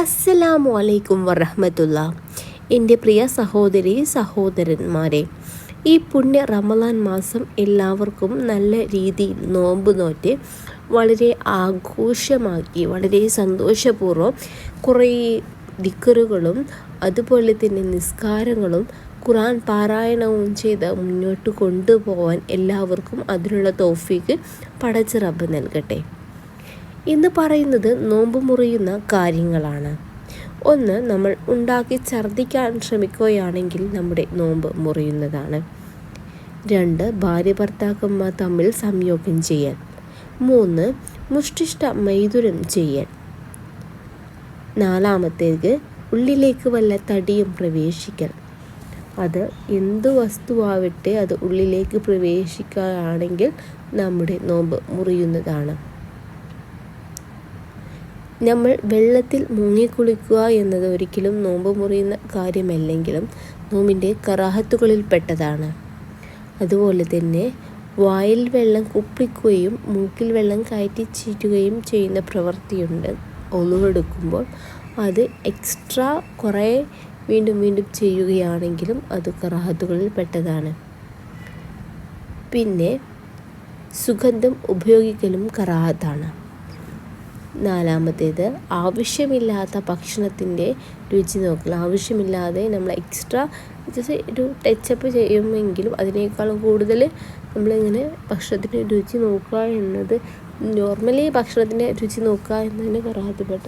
അസ്സലാമു അലൈക്കും വറഹമത്തുള്ള. എന്റെ പ്രിയ സഹോദരി സഹോദരന്മാരെ ഈ പുണ്യ റമലാൻ മാസം എല്ലാവർക്കും നല്ല രീതിയിൽ നോമ്പ് നോറ്റ് വളരെ ആഘോഷമാക്കി വളരെ സന്തോഷപൂർവം കുറേ ദിക്കറുകളും അതുപോലെ തന്നെ നിസ്കാരങ്ങളും ഖുറാൻ പാരായണവും ചെയ്ത് മുന്നോട്ട് കൊണ്ടുപോകാൻ എല്ലാവർക്കും അതിനുള്ള തോഫിക്ക് റബ്ബ് നൽകട്ടെ. ഇന്ന് പറയുന്നത് നോമ്പ് മുറിയുന്ന കാര്യങ്ങളാണ്. ഒന്ന് നമ്മൾ ഉണ്ടാക്കി ഛർദ്ദിക്കാൻ ശ്രമിക്കുകയാണെങ്കിൽ നമ്മുടെ നോമ്പ് മുറിയുന്നതാണ്. രണ്ട് ഭാര്യ ഭർത്താക്കന്മാർ തമ്മിൽ സംയോഗം ചെയ്യാൻ. മൂന്ന് മുഷ്ടിഷ്ട മൈതുരം ചെയ്യാൻ. നാലാമത്തേക്ക് ഉള്ളിലേക്ക് വല്ല തടിയും പ്രവേശിക്കൽ അത് എന്ത് വസ്തുവാവട്ടെ അത് ഉള്ളിലേക്ക് പ്രവേശിക്കുകയാണെങ്കിൽ നമ്മുടെ നോമ്പ് മുറിയുന്നതാണ്. നമ്മൾ വെള്ളത്തിൽ മുങ്ങിക്കുളിക്കുക എന്നത് ഒരിക്കലും നോമ്പ് മുറിയുന്ന കാര്യമല്ലെങ്കിലും നോമ്പിന്റെ കറാഹത്തുകളിൽ പെട്ടതാണ് അതുപോലെ തന്നെ വായിൽ വെള്ളം കുപ്പിക്കുകയും മൂക്കിൽ വെള്ളം കയറ്റി ചീറ്റുകയും ചെയ്യുന്ന പ്രവൃത്തിയുണ്ട്. ഒളിവെടുക്കുമ്പോൾ അത് എക്സ്ട്രാ കുറേ വീണ്ടും വീണ്ടും ചെയ്യുകയാണെങ്കിലും അത് കറാഹത്തുകളിൽ പെട്ടതാണ് പിന്നെ സുഗന്ധം ഉപയോഗിക്കലും കറാഹത്താണ്. നാലാമത്തേത് ആവശ്യമില്ലാത്ത ഭക്ഷണത്തിന്റെ രുചി നോക്കണം ആവശ്യമില്ലാതെ നമ്മൾ എക്സ്ട്രാ ജസ്റ്റ് ഒരു ടച്ചപ്പ് ചെയ്യുമെങ്കിലും അതിനേക്കാളും കൂടുതൽ നമ്മളിങ്ങനെ ഭക്ഷണത്തിന്റെ രുചി നോക്കുക എന്നത് നോർമലി ഭക്ഷണത്തിന്റെ രുചി നോക്കുക എന്നതിന് കറാഹത്തിൽപ്പെട്ട